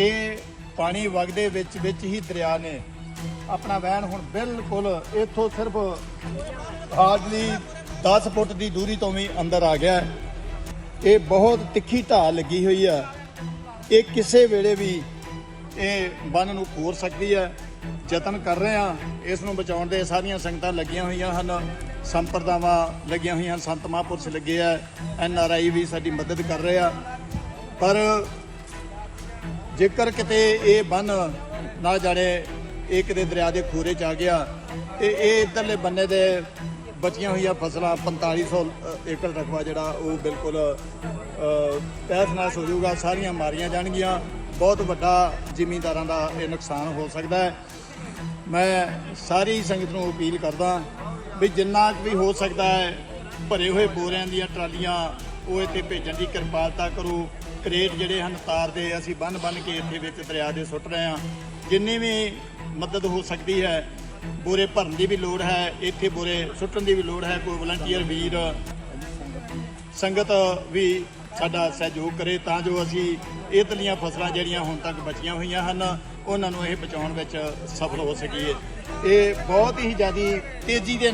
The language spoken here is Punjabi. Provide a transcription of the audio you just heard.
ਇਹ ਪਾਣੀ ਵਗਦੇ ਵਿੱਚ ਵਿੱਚ ਹੀ ਦਰਿਆ ਨੇ। ਆਪਣਾ ਵਹਿਣ ਹੁਣ ਬਿਲਕੁਲ ਇੱਥੋਂ ਸਿਰਫ ਹਾਰਡਲੀ 10 ਫੁੱਟ ਦੀ ਦੂਰੀ ਤੋਂ ਵੀ ਅੰਦਰ ਆ ਗਿਆ ਇਹ ਬਹੁਤ ਤਿੱਖੀ ਢਾਲ ਲੱਗੀ ਹੋਈ ਹੈ। ਇਹ ਕਿਸੇ ਵੇਲੇ ਵੀ ਇਹ ਬੰਨ ਨੂੰ ਖੋਰ ਸਕਦੀ ਹੈ। ਯਤਨ ਕਰ ਰਹੇ ਆ ਇਸ ਨੂੰ ਬਚਾਉਣ ਦੇ ਸਾਰੀਆਂ ਸੰਗਤਾਂ ਲੱਗੀਆਂ ਹੋਈਆਂ ਹਨ। ਸੰਪਰਦਾਵਾਂ ਲੱਗੀਆਂ ਹੋਈਆਂ ਹਨ। ਸੰਤ ਮਹਾਂਪੁਰਸ਼ ਲੱਗੇ ਆ ਐਨ ਆਰ ਆਈ ਵੀ ਸਾਡੀ ਮਦਦ ਕਰ ਰਹੇ ਆ। ਪਰ ਜੇਕਰ ਕਿਤੇ ਇਹ ਬੰਨ ਨਾ ਜਾਣੇ, ਇਹ ਕਿਤੇ ਦਰਿਆ ਦੇ ਖੂਰੇ ਚ ਆ ਗਿਆ, ਤੇ ਇਹ ਇਧਰਲੇ ਬੰਨੇ ਦੇ ਬਚੀਆਂ ਹੋਈਆਂ ਫਸਲਾਂ 4500 ਏਕੜ ਰਕਬਾ ਜਿਹੜਾ ਉਹ ਬਿਲਕੁਲ ਤਹਿਸ ਨਾਸ ਹੋ ਜਾਊਗਾ, ਸਾਰੀਆਂ ਮਾਰੀਆਂ ਜਾਣਗੀਆਂ। ਬਹੁਤ ਵੱਡਾ ਜ਼ਿਮੀਂਦਾਰਾਂ ਦਾ ਇਹ ਨੁਕਸਾਨ ਹੋ ਸਕਦਾ ਹੈ। ਮੈਂ ਸਾਰੀ ਸੰਗਤ ਨੂੰ ਅਪੀਲ ਕਰਦਾ ਵੀ ਜਿੰਨਾ ਕੁ ਵੀ ਹੋ ਸਕਦਾ ਹੈ, ਭਰੇ ਹੋਏ ਬੋਰਿਆਂ ਦੀਆਂ ਟਰਾਲੀਆਂ ਉਹ ਇੱਥੇ ਭੇਜਣ ਦੀ ਕਿਰਪਾਲਤਾ ਕਰੋ। ਕਰੇਟ ਜਿਹੜੇ ਹਨ, ਤਾਰ ਦੇ ਅਸੀਂ ਬੰਨ ਬੰਨ ਕੇ ਇੱਥੇ ਵਿੱਚ ਦਰਿਆ ਦੇ ਸੁੱਟ ਰਹੇ ਹਾਂ। ਜਿੰਨੀ ਵੀ ਮਦਦ ਹੋ ਸਕਦੀ ਹੈ, ਬੋਰੇ ਭਰਨ ਦੀ ਵੀ ਲੋੜ ਹੈ, ਇੱਥੇ ਬੋਰੇ ਸੁੱਟਣ ਦੀ ਵੀ ਲੋੜ ਹੈ, ਕੋਈ ਵਲੰਟੀਅਰ ਵੀਰ, ਸੰਗਤ ਵੀ ਸਾਡਾ ਸਹਿਯੋਗ ਕਰੇ ਤਾਂ ਜੋ ਅਸੀਂ ਇਧਰਲੀਆਂ ਫਸਲਾਂ ਜਿਹੜੀਆਂ ਹੁਣ ਤੱਕ ਬਚੀਆਂ ਹੋਈਆਂ ਹਨ, ਉਹਨਾਂ ਨੂੰ ਇਹ ਬਚਾਉਣ ਵਿੱਚ ਸਫਲ ਹੋ ਸਕੀਏ। ਇਹ ਬਹੁਤ ਹੀ ਜ਼ਿਆਦੀ ਤੇਜ਼ੀ ਦੇ